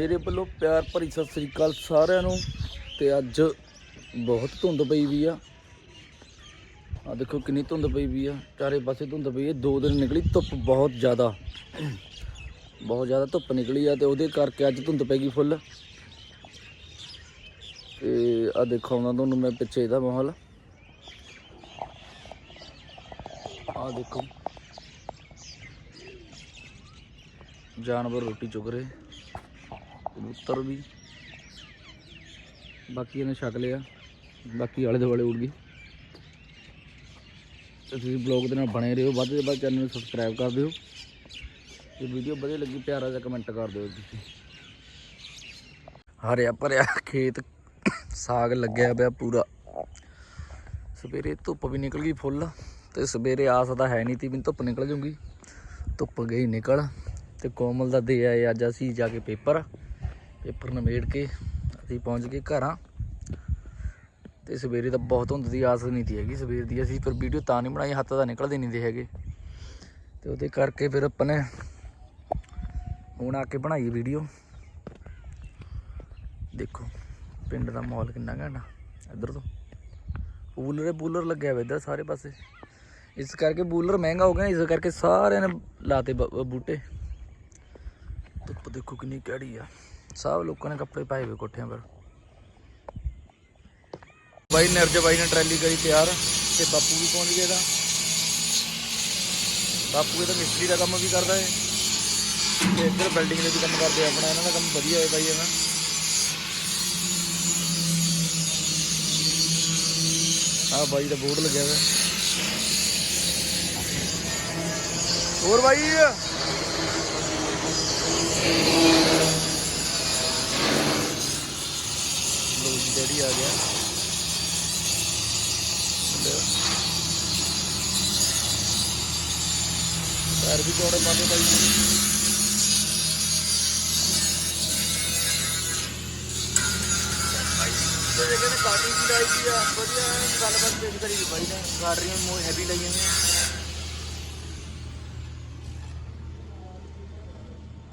ਮੇਰੇ ਵੱਲੋਂ ਪਿਆਰ ਭਰੀ ਸਤਿ ਸ੍ਰੀ ਅਕਾਲ ਸਾਰਿਆਂ ਨੂੰ ਤੇ ਅੱਜ ਬਹੁਤ ਧੁੰਦ ਪਈ ਵੀ ਆ। ਆ ਦੇਖੋ ਕਿੰਨੀ ਧੁੰਦ ਪਈ ਵੀ ਆ। ਚਾਰੇ ਪਾਸੇ ਧੁੰਦ ਪਈ ਹੈ ਦੋ ਦਿਨ ਨਿਕਲੀ, ਧੁੱਪ ਬਹੁਤ ਜ਼ਿਆਦਾ। ਬਹੁਤ ਜ਼ਿਆਦਾ ਧੁੱਪ ਨਿਕਲੀ ਆ ਤੇ ਉਹਦੇ ਕਰਕੇ ਅੱਜ ਧੁੰਦ ਪੈ ਗਈ ਫੁੱਲ। ਤੇ ਆ ਦੇਖੋ ਉਹਨਾਂ ਤੁਹਾਨੂੰ ਮੈਂ ਪਿੱਛੇ ਇਹਦਾ ਮਾਹੌਲ। ਆ ਦੇਖੋ। ਜਾਨਵਰ ਰੋਟੀ ਚੁਗ ਰਹੇ। ਕਬੂਤਰ ਵੀ। ਬਾਕੀ ਇਹਨੇ ਛਕ ਲਿਆ। ਬਾਕੀ ਆਲੇ ਦੁਆਲੇ ਉੜ ਗਈ ਤੁਸੀਂ ਬਲੌਗ ਦੇ ਨਾਲ ਬਣੇ ਰਹੋ। ਵੱਧ ਤੋਂ ਵੱਧ ਚੈਨਲ ਨੂੰ ਸਬਸਕ੍ਰਾਈਬ ਕਰ ਦਿਓ। ਤੇ ਵੀਡੀਓ ਵਧੀਆ ਲੱਗੀ, ਪਿਆਰਾ ਜਿਹਾ ਕਮੈਂਟ ਕਰ ਦਿਓ ਤੁਸੀਂ। ਹਰਿਆ ਭਰਿਆ ਖੇਤ ਸਾਗ ਲੱਗਿਆ ਪਿਆ ਪੂਰਾ। ਸਵੇਰੇ ਧੁੱਪ ਵੀ ਨਿਕਲ ਗਈ ਫੁੱਲ ਤੇ ਸਵੇਰੇ ਆਸ ਤਾਂ ਹੈ ਨਹੀਂ ਤੀ ਵੀ ਧੁੱਪ ਨਿਕਲ ਜੂਗੀ। ਧੁੱਪ ਗਈ ਨਿਕਲ ਤੇ ਕੋਮਲ ਦਾ ਦੇ ਆਏ ਅੱਜ ਅਸੀਂ ਜਾ ਕੇ ਪੇਪਰ। ਪੇਪਰ ਨਿਬੇੜ ਕੇ ਅਸੀਂ ਪਹੁੰਚ ਗਏ ਘਰਾਂ। ਤੇ ਸਵੇਰੇ ਤਾਂ ਬਹੁਤ ਹੁੰਦ ਦੀ ਆਸ ਨਹੀਂ ਤੀ ਹੈਗੀ, ਸਵੇਰ ਦੀ ਅਸੀਂ ਫਿਰ ਵੀਡੀਓ ਤਾਂ ਨਹੀਂ ਬਣਾਈ, ਹੱਥ ਤਾਂ ਨਿਕਲਦੇ ਨਹੀਂ ਦੇ ਹੈਗੇ। ਤੇ ਉਹਦੇ ਕਰਕੇ ਫਿਰ ਆਪਾਂ ਨੇ ਹੁਣ ਆ ਕੇ ਬਣਾਈ ਵੀਡੀਓ ਦੇਖੋ, ਪਿੰਡ ਦਾ ਮਾਹੌਲ ਕਿੰਨਾ ਘੈਂਟਾ, ਇੱਧਰ ਤੋਂ। ਪੂਲਰ ਪੂਲਰ ਲੱਗਿਆ ਹੋਇਆ ਇੱਧਰ ਸਾਰੇ ਪਾਸੇ। ਇਸ ਕਰਕੇ ਬੂਲਰ ਮਹਿੰਗਾ ਹੋ ਗਿਆ, ਇਸ ਕਰਕੇ ਸਾਰਿਆਂ ਨੇ ਲਾਤੇ ਬੂਟੇ। ਧੁੱਪ ਦੇਖੋ ਕਿੰਨੀ ਕੜੀ ਆ। ਸਭ ਲੋਕਾਂ ਨੇ ਕੱਪੜੇ ਪਾਏ ਹੋਏ ਕੋਠਿਆਂ ਪਰ। ਬਾਈ ਨਿਰਜ ਬਾਈ ਨੇ ਟਰੈਲੀ ਕਰੀ ਤਿਆਰ ਤੇ ਬਾਪੂ ਵੀ ਪਹੁੰਚ ਗਿਆ ਇਹਦਾ। ਬਾਪੂ ਇਹ ਮਿਸਤਰੀ ਦਾ ਕੰਮ ਵੀ ਕਰਦਾ ਹੈ ਤੇ ਇੱਧਰ ਬਿਲਡਿੰਗ ਦੇ ਵੀ ਕੰਮ ਕਰਦੇ ਆਪਣਾ, ਇਹਨਾਂ ਦਾ ਕੰਮ ਵਧੀਆ ਹੈ ਬਾਈ ਇਹਨਾਂ ਆ ਬਾਈ ਦਾ ਬੋਰਡ ਲੱਗਿਆ ਹੋਇਆ। ਹੋਰ ਬਾਈ ਲੋ ਜੀ ਡੈਡੀ ਆ ਗਿਆ। ਪੈਰ ਵੀ ਚੌੜੇ ਪਾਦੇ ਬਾਈ ਨੇ। ਤੇ ਜੇ ਕਹਿੰਦੇ ਕਾਟੀ ਵੀ ਲਾਈ ਦੀ ਆ ਵਧੀਆ ਗੱਲਬਾਤ ਪੇਸ਼ ਕਰੀ ਦੀ ਬਾਈ ਨੇ ਗਾੜਰੀਆਂ ਮੋ ਹੈਵੀ ਲਾਈਆਂ ਨੇ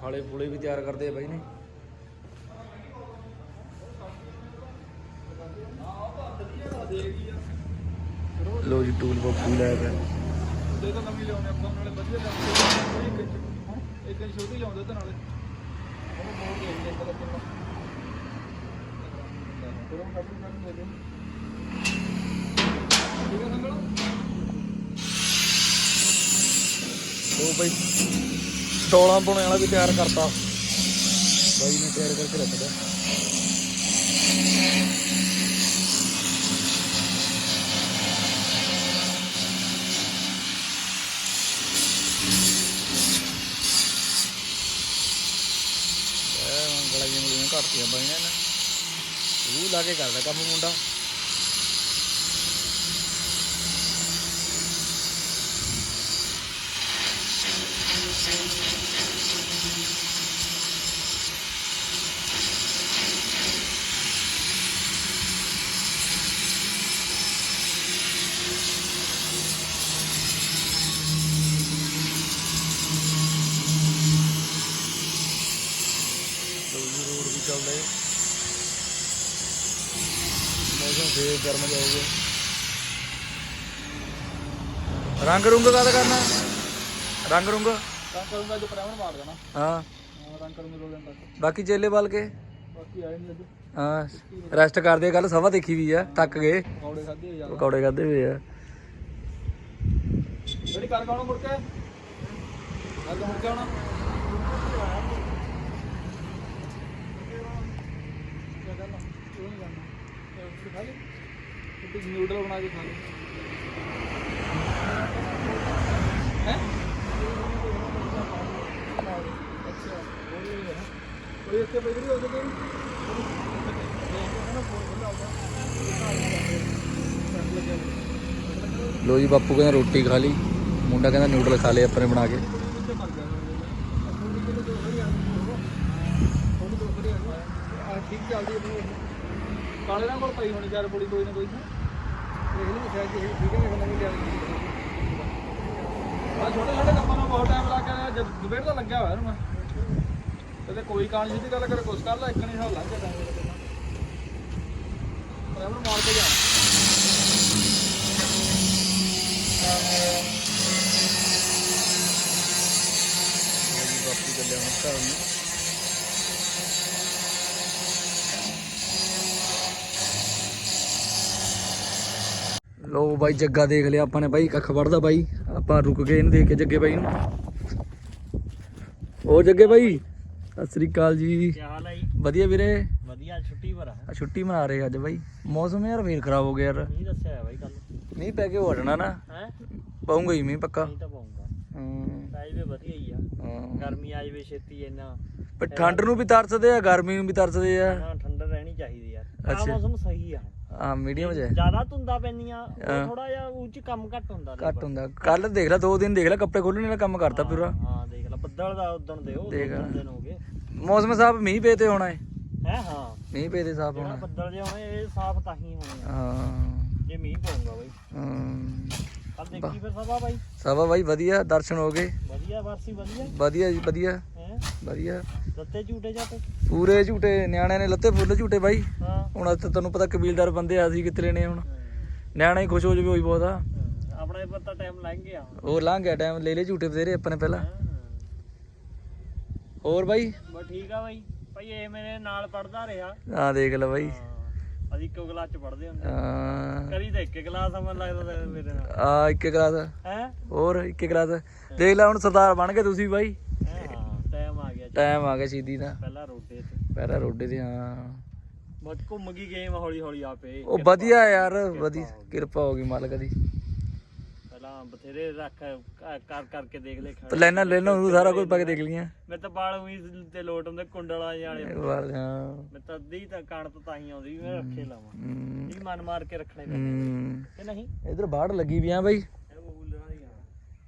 ਫਾਲੇ ਫੂਲੇ ਵੀ ਤਿਆਰ ਕਰਦੇ ਆ ਬਾਈ ਨੇ ਲੋ ਜੀ ਟੂਲ ਬਾਕਸ ਵੀ ਲਾਇਆ ਪਿਆ ਦੇ ਤਾਂ ਨਵੀਂ ਲਿਆਉਣੇ ਆਪਾਂ ਨਾਲੇ ਵਧੀਆ ਲੱਗ ਇੱਕ ਇੱਕ ਛੋਟੀ ਲਿਆਉਂਦੇ ਤਾਂ ਨਾਲੇ। ਉਹ ਮੋੜ ਦੇ ਦੇ ਕਿੰਨਾ ਫਿਰ ਉਹ ਦੇ ਦੇ ਠੀਕ ਹੈ ਸੰਗਲ ਉਹ ਬਾਈ ਟੋਲਾਂ ਪਾਉਣੇ ਵਾਲਾ ਵੀ ਤਿਆਰ ਕਰਤਾ। ਬਾਈ ਨੇ ਤਿਆਰ ਕਰਕੇ ਰੱਖਦਾ ਇਹ ਗਲਾਈਆਂ ਗਲੀਆਂ ਬਾਈਆਂ ਨੇ ਉਹ ਲਾ ਕੇ ਕਰਦਾ ਕੰਮ ਮੁੰਡਾ। ਲੋਜੀ ਫੇਰ ਗਰਮ ਜਾਊਗਾ ਰੰਗ ਰੁੰਗ ਕਾਹਦਾ ਕਰਨਾ? ਰੰਗ ਰੁੰਗ? ਰੰਗ ਕਰੂੰਗਾ ਅੱਜ ਪ੍ਰਾਈਮਰ ਮਾਰ ਦੇਣਾ। ਹਾਂ। ਹਾਂ, ਰੰਗ ਕਰੂੰਗਾ ਦੋ ਦਿਨ ਤੱਕ। ਬਾਕੀ ਚੇਲੇ ਬਾਲ ਕੇ? ਬਾਕੀ ਆਏ ਨਹੀਂ ਅੱਜ। ਹਾਂ ਰੈਸਟ ਕਰਦੇ ਕੱਲ ਸਵਾ ਦੇਖੀ ਵੀ ਆ ਥੱਕ ਗਏ। ਪਕੌੜੇ ਖਾਦੇ ਯਾਰ ਪਕੌੜੇ ਖਾਦੇ ਹੋਏ ਆ। ਜਿਹੜੀ ਕਰ ਕਾਉਣਾ ਮੁੜ ਕੇ? ਅੱਜ ਮੁੜ ਕੇ ਆਉਣਾ। ਨਿਊਡਲ ਬਣਾ ਕੇ ਖਾ ਲਈ ਹੈ? ਅੱਛਾ ਕੋਈ ਇੱਥੇ ਪਈ ਨਹੀਂ ਹੋ ਜਾਂਦੀ ਲੋ ਜੀ ਬਾਪੂ ਕਹਿੰਦਾ ਰੋਟੀ ਖਾ ਲਈ। ਮੁੰਡਾ ਕਹਿੰਦਾ ਨਿਊਡਲ ਖਾ ਲਏ ਆਪਣੇ ਬਣਾ ਕੇ। ਠੀਕ ਚੱਲਦੀ ਹੈ। ਕਾਲੇ ਨਾਲ ਕੋਲ ਪਈ ਹੋਣੀ ਚਾਰ ਪੁੜੀ ਕੋਈ ਨਾ ਕੋਈ। ਛੋਟੇ ਛੋਟੇ ਕੰਮਾਂ ਨੂੰ ਬਹੁਤ ਟਾਈਮ ਲੱਗ ਗਿਆ ਜਦ ਦੁਪਹਿਰ ਦਾ ਲੱਗਿਆ ਹੋਇਆ ਇਹਨੂੰ ਮੈਂ ਕਦੇ ਕੋਈ ਕਾਣ ਸਿੱਧੀ ਗੱਲ ਕਰੇ ਕੁਛ ਕਰ ਲੈ ਇੱਕ ਨਹੀਂ ਹਾਲ ਲੱਗ ਜਾਂਦਾ ਪਰ ਇਹਨੂੰ ਮਾਰ ਕੇ ਜਾਣਾ ਜੀ ਬਾਪੂ ਚੱਲਿਆ ਹੁਣ ਘਰ ਨੂੰ ਲੋ ਬਾਈ ਜੱਗਾ ਦੇਖ ਲਿਆ ਆਪਾਂ ਨੇ ਬਾਈ ਕੱਖ ਵੜਦਾ ਬਾਈ। ਆਪਾਂ ਰੁਕ ਗਏ ਇਹਨੂੰ ਦੇਖ ਕੇ ਜੱਗੇ ਬਾਈ ਨੂੰ। ਉਹ ਜੱਗੇ ਬਾਈ ਸਤਿ ਸ੍ਰੀ ਅਕਾਲ ਜੀ। ਕੀ ਹਾਲ ਹੈ ਜੀ? ਵਧੀਆ ਵੀਰੇ? ਵਧੀਆ ਛੁੱਟੀ ਪਰ ਆ। ਛੁੱਟੀ ਮਨਾ ਰਹੇ ਅੱਜ ਬਾਈ। ਮੌਸਮ ਯਾਰ ਫੇਰ ਖਰਾਬ ਹੋ ਗਿਆ ਯਾਰ। ਨਹੀਂ ਦੱਸਿਆ ਬਾਈ ਕੱਲ ਮੀਂਹ ਪੈ ਕੇ ਹੋ ਹਟਣਾ ਨਾ। ਹੈ? ਪਾਉਂਗਾ ਹੀ ਮੀਂਹ ਪੱਕਾ। ਨਹੀਂ ਤਾਂ ਪਾਉਂਗਾ ਹੂੰ। ਆਜ ਵੀ ਵਧੀਆ ਹੀ ਆ। ਹਾਂ। ਗਰਮੀ ਆਜ ਵੀ ਛੇਤੀ ਇੰਨਾ। ਪਰ ਠੰਡ ਨੂੰ ਵੀ ਤਰਸਦੇ ਆ ਗਰਮੀ ਨੂੰ ਵੀ ਤਰਸਦੇ ਆ। ਠੰਡ ਰਹਿਣੀ ਚਾਹੀਦੀ ਯਾਰ। ਆ ਅੱਛਾ। ਮੌਸਮ ਸਹੀ ਆ ਆ ਮੀਡੀਅਮ ਚ ਹੈ। ਜ਼ਿਆਦਾ ਧੁੰਦਾ ਪੈਂਦੀਆਂ ਹਾਂ। ਥੋੜਾ ਜਿਹਾ ਉੱਚ ਕੰਮ ਘੱਟ ਹੁੰਦਾ ਘੱਟ ਹੁੰਦਾ। ਕੱਲ ਦੇਖ ਲੈ ਦੋ ਦਿਨ ਦੇਖ ਲੈ ਕੱਪੜੇ ਖੋਲਣੇ ਵਾਲਾ ਕੰਮ ਕਰਤਾ ਪੂਰਾ। ਹਾਂ ਦੇਖ ਲੈ ਬੱਦਲ ਦਾ ਉਦਣ ਦੇ ਉਹ ਦੇਖ। ਦੋ ਦਿਨ ਹੋ ਗਏ। ਮੌਸਮ ਸਾਹਿਬ ਮੀਂਹ ਪਏ ਤੇ ਹੋਣਾ ਹੈ ਹੈ ਹਾਂ। ਮੀਂਹ ਪਏ ਤੇ ਸਾਫ਼ ਜਿਹੜਾ ਹੋਣਾ। ਬੱਦਲ ਜੇ ਹੋਣੇ ਇਹ ਸਾਫ਼ ਤਾਂ ਹੀ ਹੋਣੇ। ਆ ਹਾਂ। ਜੇ ਮੀਂਹ ਪਊਗਾ ਬਾਈ। ਹਮ। ਕੱਲ ਦੇਖੀ ਫਿਰ ਸਭਾ ਬਾਈ। ਸਭਾ ਬਾਈ ਵਧੀਆ ਦਰਸ਼ਨ ਹੋ ਗਏ। ਵਧੀਆ ਵਰਸੀ ਵਧੀਆ। ਵਧੀਆ ਜੀ ਵਧੀਆ। ਹੈ? ਵਧੀਆ। ਦਿੱਤੇ ਝੂਟੇ ਜਾਤੇ ਪੂਰੇ ਝੂਟੇ ਨਿਆਣਿਆਂ ਨੇ ਲੱਤੇ ਫੁੱਲ ਝੂਟੇ ਬਾਈ। ਹਾਂ। ਹੁਣ ਤਾਂ ਤੁਹਾਨੂੰ ਪਤਾ ਕਬੀਲਦਾਰ ਬੰਦੇ ਆ ਸੀ ਕਿੱਥੇ ਲੈਣੇ ਹੁਣ। ਨਿਆਣਾ ਹੀ ਖੁਸ਼ ਹੋ ਜਾਵੇ ਉਹੀ ਬਹੁਤ ਆ। ਆਪਣੇ ਪਰ ਤਾਂ ਟਾਈਮ ਲੰਘ ਗਿਆ ਉਹ ਲੰਘ ਗਿਆ ਟਾਈਮ ਲੈ ਲੈ ਝੂਟੇ ਬਥੇਰੇ ਆਪਾਂ ਨੇ ਪਹਿਲਾਂ। ਹੋਰ ਬਾਈ? ਬਸ ਠੀਕ ਆ ਬਾਈ। ਭਾਈ ਇਹ ਮੇਰੇ ਨਾਲ ਪੜਦਾ ਰਿਹਾ। ਆ ਦੇਖ ਲੈ ਬਾਈ। ਹਾਂ ਅਸੀਂ ਇੱਕੋ ਕਲਾਸ ਚ ਪੜਦੇ ਹੁੰਦੇ। ਆ ਕਰੀ ਤਾਂ ਇੱਕ ਕਲਾਸ ਆ ਮੈਨੂੰ ਲੱਗਦਾ ਤਾਂ ਮੇਰੇ ਨਾਲ। ਆ ਇੱਕ ਕਲਾਸ ਹੈ? ਹੋਰ ਇੱਕ ਕਲਾਸ ਦੇਖ ਲੈ ਹੁਣ ਸਰਦਾਰ ਬਣ ਗਏ ਤੁਸੀਂ ਬਾਈ। ਹਾਂ ਟਾਈਮ ਆ ਗਿਆ। ਟਾਈਮ ਆ ਗਿਆ ਸ਼ੀਦੀ ਦਾ। ਪਹਿਲਾਂ ਰੋਡੇ ਤੇ। ਪਹਿਲਾਂ ਰੋਡੇ ਤੇ ਹਾਂ। ਬਸ ਘੁੰਮ ਗਈ ਗੇਮ ਹੌਲੀ ਹੌਲੀ ਆਪੇ ਉਹ ਵਧੀਆ ਯਾਰ ਵਧੀਆ ਕਿਰਪਾ ਹੋ ਗਈ ਮਾਲਕ ਦੀ ਪਹਿਲਾਂ ਬਥੇਰੇ ਰੱਖ ਕਰ- ਕਰ ਕਰਕੇ ਦੇਖ ਲੈ ਖੜੇ ਲੈਣਾ ਲੈਣਾ ਉਹ ਸਾਰਾ ਕੁਝ ਪਾ ਕੇ ਦੇਖ ਲਈਆਂ ਮੈਂ ਤਾਂ ਬਾਲ ਉਹੀ ਤੇ ਲੋਟ ਹੁੰਦੇ ਕੁੰਡਲਾ ਵਾਲੇ ਵਾਹ, ਹਾਂ ਮੈਂ ਤਾਂ ਅੱਧੀ ਤਾਂ ਕਣਕ ਤਾਂ ਹੀ ਆਉਂਦੀ ਵੀ ਮੈਂ ਰੱਖੇ ਲਾਵਾਂ ਹਮ, ਇਹ ਮਨ ਮਾਰ ਕੇ ਰੱਖਣੇ ਪੈਂਦੇ ਹਮ। ਕਿ ਨਹੀਂ ਇੱਧਰ ਬਾੜ ਲੱਗੀ ਵੀ ਆ ਬਾਈ ਇਹ ਬੂਲਰਾਂ ਦੀ ਆ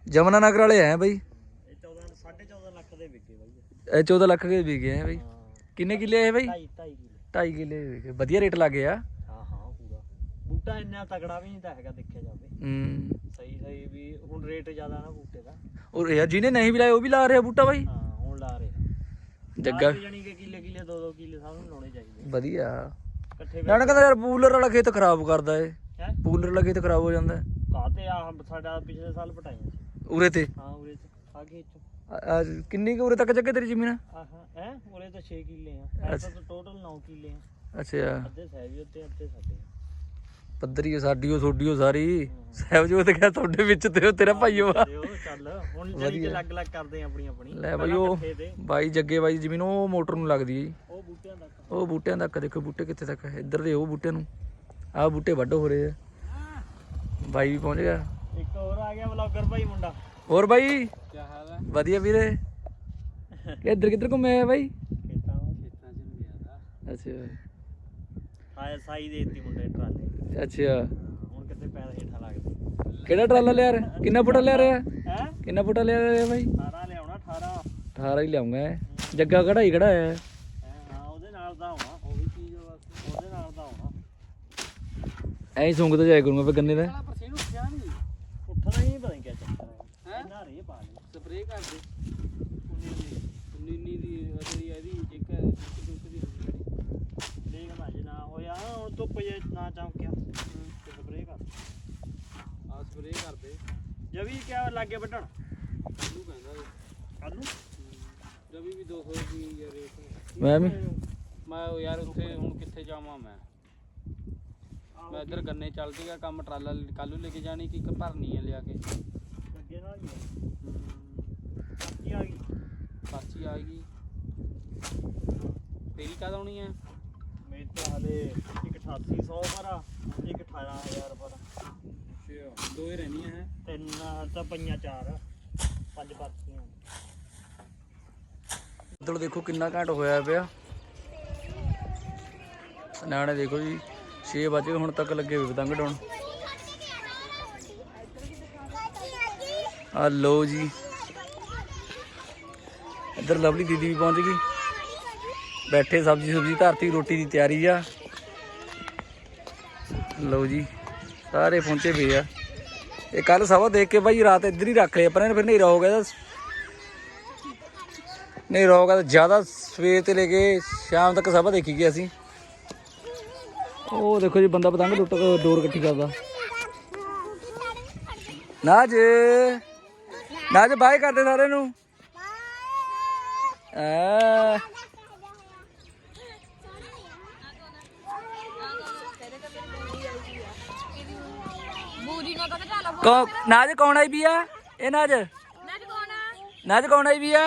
ਜਮਨਾ ਨਗਰ ਵਾਲੇ ਆ ਬਾਈ ਇਹ 14 14.5 ਲੱਖ ਦੇ ਵਿਕੇ ਬਾਈ ਇਹ 14 ਲੱਖ ਦੇ ਵੀ ਗਏ ਆ ਬਾਈ ਹਾਂ ਕਿੰਨੇ ਕਿੱਲੇ ਆ ਬਾਈ 2.5 2.5 ਕਿਲੋ 2.5 ਕਿੱਲੇ ਵਿਕੇ ਵਧੀਆ ਰੇਟ ਲੱਗੇ ਆ ਹਾਂ ਹਾਂ ਪੂਰਾ। ਬੂਟਾ ਇੰਨਾ ਤਗੜਾ ਵੀ ਨਹੀਂ ਤਾਂ ਹੈਗਾ ਦੇਖਿਆ ਜਾਵੇ। ਹਮ ਸਹੀ ਸਹੀ ਵੀ ਹੁਣ ਰੇਟ ਜ਼ਿਆਦਾ ਨਾ ਬੂਟੇ ਦਾ। ਔਰ ਯਾਰ ਜਿਹਨੇ ਨਹੀਂ ਵੀ ਲਾਏ ਉਹ ਵੀ ਲਾ ਰਿਹਾ ਬੂਟਾ ਬਾਈ। ਹਾਂ ਹੁਣ ਲਾ ਰਹੇ। ਜੱਗਾ। ਜਾਨੀ ਕਿ ਕਿੱਲੇ ਕਿੱਲੇ ਦੋ ਦੋ ਕਿੱਲੇ ਸਭ ਨੂੰ ਲਾਉਣੇ ਚਾਹੀਦੇ ਵਧੀਆ। ਇਕੱਠੇ ਨਾਲੇ ਕਹਿੰਦਾ ਯਾਰ ਪੂਲਰ ਵਾਲਾ ਖੇਤ ਖਰਾਬ ਕਰਦਾ ਏ। ਹੈ? ਪੂਲਰ ਵਾਲਾ ਖੇਤ ਖਰਾਬ ਹੋ ਜਾਂਦਾ। ਹੈ। ਕਾਤੇ ਆ ਸਾਡਾ ਪਿਛਲੇ ਸਾਲ ਪਟਾਈਆਂ ਸੀ। ਉਰੇ ਤੇ। ਹਾਂ ਉਰੇ ਚ ਆ ਗਏ ਕਿੰਨੀ ਕੁ ਉਰੇ ਤੱਕ ਜੱਗੇ ਤੇਰੀ ਜ਼ਮੀਨ? ਆਹਾਂ ਹੈ? ਉਰੇ ਤਾਂ 6 ਕਿੱਲੇ ਆ। ਐਸਾ ਤਾਂ ਟੋਟਲ 9 ਕਿੱਲੇ ਆ। ਅੱਛਾ। ਅੱਧੇ ਸਹਿਬੀ ਉੱਤੇ ਅੱਧੇ ਸਾਡੇ ਪੱਧਰੀ ਓ ਸਾਡੀ ਓ ਤੁਹਾਡੀ ਓ ਸਾਰੀ। ਸਹਿਬਜੋਤ ਕਿਹਾ ਤੁਹਾਡੇ ਵਿੱਚ ਤੇ ਉਹ ਤੇਰਾ ਆ। ਤੇ ਉਹ ਚੱਲ ਹੁਣ ਜਿਹੜੀ ਕਿ ਅਲੱਗ ਅਲੱਗ ਕਰਦੇ ਆ ਆਪਣੀ ਆਪਣੀ। ਲੈ ਬਾਈ ਪਹਿਲਾਂ ਉਹ ਇਕੱਠੇ ਤੇ। ਬਾਈ ਜੱਗੇ ਬਾਈ ਦੀ ਜ਼ਮੀਨ ਉਹ ਮੋਟਰ ਨੂੰ ਲੱਗਦੀ ਹੈ ਜੀ। ਉਹ ਬੂਟਿਆਂ ਦਾ। ਉਹ ਬੂਟਿਆਂ ਤੱਕ ਦੇਖੋ ਬੂਟੇ ਕਿੱਥੇ ਤੱਕ ਹੈ ਇੱਧਰ ਦੇ ਉਹ ਬੂਟੇ ਨੂੰ। ਆਹ ਬੂਟੇ ਵੱਢ ਹੋ ਰਹੇ ਆ। ਬਾਈ ਵੀ ਪਹੁੰਚ ਗਿਆ। ਇੱਕ ਹੋਰ ਆ ਗਿਆ ਵਲੌਗਰ ਭਾਈ ਮੁੰਡਾ। ਹੋਰ ਬਾਈ? ਕੀ ਹਾਲ ਹੈ ਵਧੀਆ ਵੀਰੇ। ਇੱਧਰ ਕਿੱਧਰ ਘੁੰਮੇ ਆ ਬਾਈ? ਖੇਤਾਂ ਖੇਤਾਂ ਚ ਨੂੰ ਗਿਆ ਅੱਛਾ। ਆਇਆ ਸਾਈ ਦੇ ਦਿੱਤੀ ਮੁੰਡੇ ਨੇ ਟਰਾਲੇ। ਅੱਛਾ। ਹੁਣ ਕਿਤੇ ਪੈਰ ਹੇਠਾਂ ਲੱਗਦੇ? ਕਿਹੜਾ ਟਰਾਲਾ ਲਿਆ ਰਿਹਾ? ਕਿੰਨਾ ਫੁੱਟਾ ਲਿਆ ਰਿਹਾ? ਹੈ? ਕਿੰਨਾ ਫੁੱਟਾ ਲਿਆ ਰਿਹਾ ਬਾਈ? 18 ਲਿਆਉਣਾ 18 18 ਹੀ ਲਿਆਉਂਗਾ। ਜੱਗਾ ਖੜਾ ਹੈ ਹੈਂ, ਹਾਂ ਉਹਦੇ ਨਾਲ ਦਾ ਹੋਣਾ ਉਹ ਵੀ ਚੀਜ਼ ਬਸ ਉਹਦੇ ਨਾਲ ਦਾ ਹੋਣਾ ਐਂ ਸੁੰਗਦਾ ਜਾਇਆ ਕਰੂੰਗਾ ਫੇ ਗੰਨੇ ਦਾ ਪਰ ਸੇ ਨੂੰ ਉੱਠਿਆ ਨਹੀਂ ਉੱਠਦਾ ਹੀ ਨਹੀਂ ਪਤਾ ਨਹੀਂ ਕਿਆ ਚੱਕਰ ਹੈ ਨਾ ਰੇ ਪਾ ਲਈ ਸਪਰੇਅ ਕਰ ਦੇ 19 19 ਦੀ ਅਸਲੀ ਇਹਦੀ ਇੱਕ ਦੂਸਰੀ ਦੇਖਣਾ ਜੇ ਨਾ ਹੋਇਆ ਹੁਣ ਧੁੱਪ ਜੇ ਨਾ ਚਮਕਿਆ ਤੇ ਸਪਰੇਅ ਕਰ ਆ ਸਪਰੇਅ ਕਰ ਦੇ ਜਵੀ ਕਿਆ ਲਾਗੇ ਵੱਢਣ? ਕੱਲੂ ਕਹਿੰਦਾ ਨੂੰ ਰਵੀ ਵੀ 200 ਦੀ ਰੇਟ। ਮੈਂ ਵੀ। ਮੈਂ ਉਹ ਯਾਰ ਉੱਥੇ ਹੁਣ ਕਿੱਥੇ ਜਾਵਾਂ ਮੈਂ? ਮੈਂ ਇੱਧਰ ਗੰਨੇ ਚੱਲਦੀ ਆ ਕੰਮ ਟਰਾਲਾ ਕੱਲੂ ਲੈ ਕੇ ਜਾਣੀ ਕਿ ਇੱਕ ਭਰਨੀ ਆ ਲਿਆ ਕੇ? ਅੱਗੇ ਨਾਲ ਹੀ ਆ। ਗਈ। ਪਾਚੀ ਆ ਗਈ। ਤੇਰੀ ਕਦ ਆਉਣੀ ਹੈ ਮੇਰੇ ਤਾਂ ਹਲੇ ਇੱਕ 8800 ਪਰ ਆ ਇੱਕ 18000 ਪਰ ਆ। ਦੋ ਹੀ ਰਹਿਣੀਆਂ ਹੈ। ਤਿੰਨ ਤਾਂ ਪਈਆਂ ਚਾਰ। ਪੰਜ ਪਰਚੀਆਂ ਬੱਦਲ ਦੇਖੋ ਕਿੰਨਾ ਘੰਟ ਹੋਇਆ ਪਿਆ। ਨਿਆਣੇ ਦੇਖੋ ਜੀ 6 ਵਜੇ ਹੁਣ ਤੱਕ ਲੱਗੇ ਹੋਏ ਪਤੰਗ ਡਾਉਣ। ਆ ਲੋ ਜੀ। ਇੱਧਰ ਲਵਲੀ ਦੀਦੀ ਵੀ ਪਹੁੰਚ ਗਈ। ਬੈਠੇ ਸਬਜੀ ਸੁਬਜੀ ਧਰਤੀ ਰੋਟੀ ਦੀ ਤਿਆਰੀ ਆ। ਲਓ ਜੀ। ਸਾਰੇ ਪਹੁੰਚੇ ਪਏ ਆ। ਇਹ ਕੱਲ ਸਵਾ ਦੇਖ ਕੇ ਬਾਈ ਰਾਤ ਇੱਧਰ ਹੀ ਰੱਖ ਲਿਆ, ਪਰ ਇਹਨੇ ਫਿਰ ਹਨੇਰਾ ਹੋ ਗਿਆ ਤਾਂ ਨਹੀਂ ਰੋਗਾ ਤਾਂ ਜ਼ਿਆਦਾ ਸਵੇਰ ਤੇ ਲੈ ਕੇ ਸ਼ਾਮ ਤੱਕ ਸਭਾ ਦੇਖੀ ਗਿਆ ਅਸੀਂ। ਉਹ ਦੇਖੋ ਜੀ, ਬੰਦਾ ਪਤੰਗ ਲੁੱਟ ਕੇ ਡੋਰ ਇਕੱਠੀ ਕਰਦਾ। ਨਾਜ ਨਾਜ ਬਾਏ ਕਰਦੇ ਸਾਰਿਆਂ ਨੂੰ। ਆ ਨਾਜ ਕੌਣ ਆਈ ਵੀ ਆ? ਇਹ ਨਾਜ। ਕੌਣ ਆ? ਨਾਜ ਕੌਣ ਆਈ ਵੀ ਆ?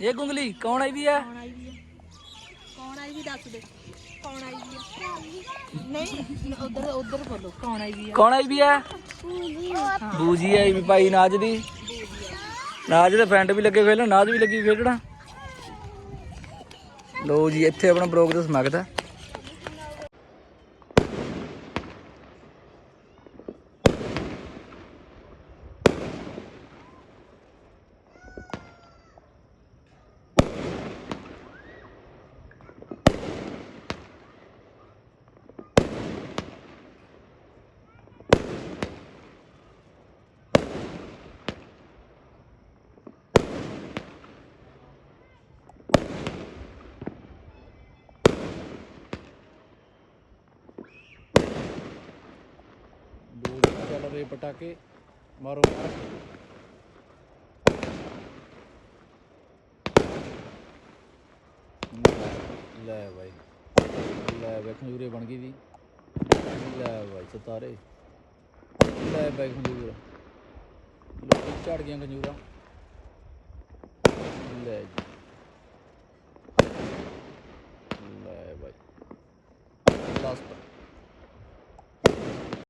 ਇਹ ਗੁੰਗਲੀ ਕੌਣ ਆਈ ਵੀ ਆ? ਕੌਣ ਆਈ ਵੀ ਕੌਣ ਆਈ ਵੀ ਦੱਸ ਦੇ। ਕੌਣ ਆਈ ਵੀ ਨਹੀਂ ਉਧਰ ਉਧਰ ਬੋਲੋ ਕੌਣ ਆਈ ਵੀ ਕੌਣ ਆਈ ਵੀ ਆ? ਬੂਜੀ ਆਈ ਵੀ ਭਾਈ ਨਾਜ ਦੀ। ਨਾਜ ਦੇ ਫਰੈਂਡ ਵੀ ਲੱਗੇ ਖੇਲਣ ਨਾਜ ਵੀ ਲੱਗੀ ਖੇਡਣਾ। ਲੋ ਜੀ ਇੱਥੇ ਆਪਣਾ ਪ੍ਰੋਗਰੈਸ ਮੰਗਦਾ ਦੋ ਜੀ ਪਟਾਕੇ ਮਾਰੋ। ਲੈ ਬਾਈ। ਲੈ ਬਾਈ, ਖੰਜੂਰੇ ਬਣ ਗਈ ਦੀ ਲੈ ਬਾਈ, ਸਤਾਰੇ। ਲੈ ਬਾਈ, ਖੰਜੂਰ। ਲੋਕੀ ਝੜ ਗਈਆਂ ਖੰਜੂਰਾਂ। ਲੈ ਜੀ।